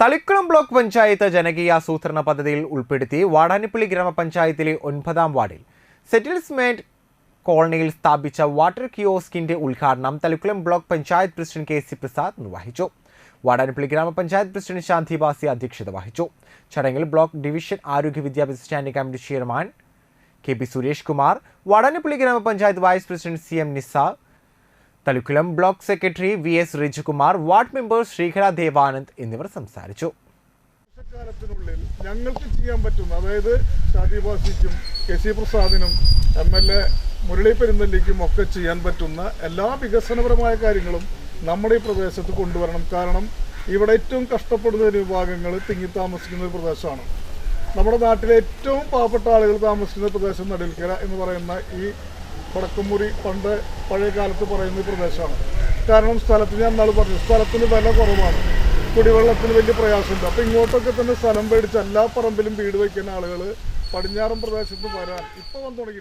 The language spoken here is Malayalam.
തളിക്കുളം ബ്ലോക്ക് പഞ്ചായത്ത് ജനകീയ ആസൂത്രണ പദ്ധതിയിൽ ഉൾപ്പെടുത്തി വാടാനിപ്പള്ളി ഗ്രാമപഞ്ചായത്തിലെ ഒൻപതാം വാർഡിൽ സെറ്റിൽസ്മെന്റ് കോളനിയിൽ സ്ഥാപിച്ച വാട്ടർ കിയോസ്കിന്റെ ഉദ്ഘാടനം Thalikkulam block panchayat president K C Prasad നിർവഹിച്ചു. വാടാനിപ്പള്ളി ഗ്രാമപഞ്ചായത്ത് പ്രസിഡന്റ് ശാന്തി ബാസി അധ്യക്ഷത വഹിച്ചു. ചടങ്ങിൽ ബ്ലോക്ക് ഡിവിഷൻ ആരോഗ്യ വിദ്യാഭ്യാസ standing committee chairman K P Suresh Kumar Vadanappally ഗ്രാമപഞ്ചായത്ത് vice president C M Nisa Thalikkulam block secretary V S Rijukumar ward member Sreekala Devanand എന്നിവർ സംസാരിച്ചു. കാലത്തിനുള്ളിൽ ഞങ്ങൾക്ക് ചെയ്യാൻ പറ്റും അതായത് ഷാജിബാസിക്കും കെ സി പ്രസാദിനും എം എൽ എ മുരളി പെരുന്തല്ലിക്കും ഒക്കെ ചെയ്യാൻ പറ്റുന്ന എല്ലാ വികസനപരമായ കാര്യങ്ങളും നമ്മുടെ ഈ പ്രദേശത്ത് കൊണ്ടുവരണം. കാരണം ഇവിടെ ഏറ്റവും കഷ്ടപ്പെടുന്ന വിഭാഗങ്ങൾ തിങ്ങി താമസിക്കുന്ന ഒരു പ്രദേശമാണ്. നമ്മുടെ നാട്ടിലെ ഏറ്റവും പാവപ്പെട്ട ആളുകൾ താമസിക്കുന്ന പ്രദേശം നടുവിൽക്കര എന്ന് പറയുന്ന ഈ വടക്കമുറി പണ്ട് പഴയ കാലത്ത് പറയുന്ന പ്രദേശമാണ്. കാരണം സ്ഥലത്തിന് ഞാൻ നാൾ പറഞ്ഞു സ്ഥലത്തിന് വില കുറവാണ്. കുടിവെള്ളത്തിന് വലിയ പ്രയാസമുണ്ട്. അപ്പോൾ ഇങ്ങോട്ടൊക്കെ തന്നെ സ്ഥലം മേടിച്ച് എല്ലാ പറമ്പിലും വീട് വയ്ക്കുന്ന ആളുകൾ പടിഞ്ഞാറൻ പ്രദേശത്ത് വരാൻ ഇപ്പോൾ വന്നു തുടങ്ങി.